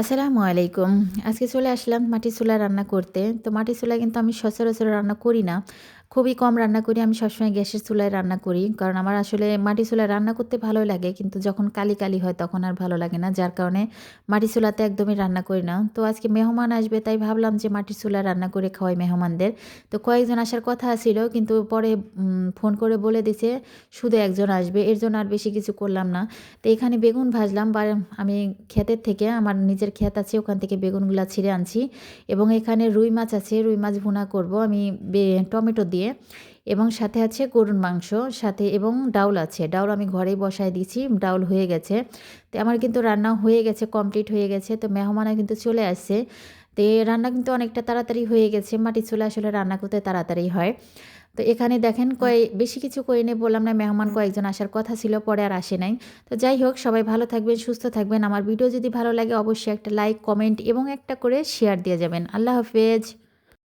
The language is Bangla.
আসসালামু আলাইকুম। আজকে চলে আসলাম মাটি চুলা রান্না করতে। তো মাটি চুলা কিন্তু আমি সচরাচর রান্না করি না। খুবই কম রান্না করি, আমি সবসময় গ্যাসের চুলায় রান্না করি। কারণ আমার আসলে মাটির চুলায় রান্না করতে ভালোই লাগে, কিন্তু যখন কালি কালি হয় তখন আর ভালো লাগে না। যার কারণে মাটির চুলাতে একদমই রান্না করি না। তো আজকে মেহমান আসবে, তাই ভাবলাম যে মাটির চুলায় রান্না করে খাওয়াই মেহমানদের। তো কয়েকজন আসার কথা ছিল, কিন্তু পরে ফোন করে বলে দিছে, শুধু একজন আসবে, এর জন্য আর বেশি কিছু করলাম না। তো এখানে বেগুন ভাজলাম, বা আমি ক্ষেতের থেকে, আমার নিজের ক্ষেত আছে, ওখান থেকে বেগুনগুলো ছিঁড়ে আনছি। এবং এখানে রুই মাছ আছে, রুই মাছ ভুনা করব, আমি টমেটো দিয়ে এবং সাথে আছে গরুর মাংস, সাথে এবং ডাউল আছে। ডাউল আমি ঘরেই বসায় দিয়েছি, ডাউল হয়ে গেছে। তো আমার কিন্তু রান্না হয়ে গেছে, কমপ্লিট হয়ে গেছে। তো মেহমানও কিন্তু চলে আসছে। তো রান্না কিন্তু অনেকটা তাড়াতাড়ি হয়ে গেছে। মাটি চুলা আসলে রান্না করতে তাড়াতাড়ি হয়। তো এখানে দেখেন কয়, বেশি কিছু করে নিয়ে বললাম না, মেহমান কয়েকজন আসার কথা ছিল, পরে আর আসে নাই। তো যাই হোক, সবাই ভালো থাকবেন, সুস্থ থাকবেন। আমার ভিডিও যদি ভালো লাগে, অবশ্যই একটা লাইক, কমেন্ট এবং একটা করে শেয়ার দিয়ে যাবেন। আল্লাহ হাফেজ।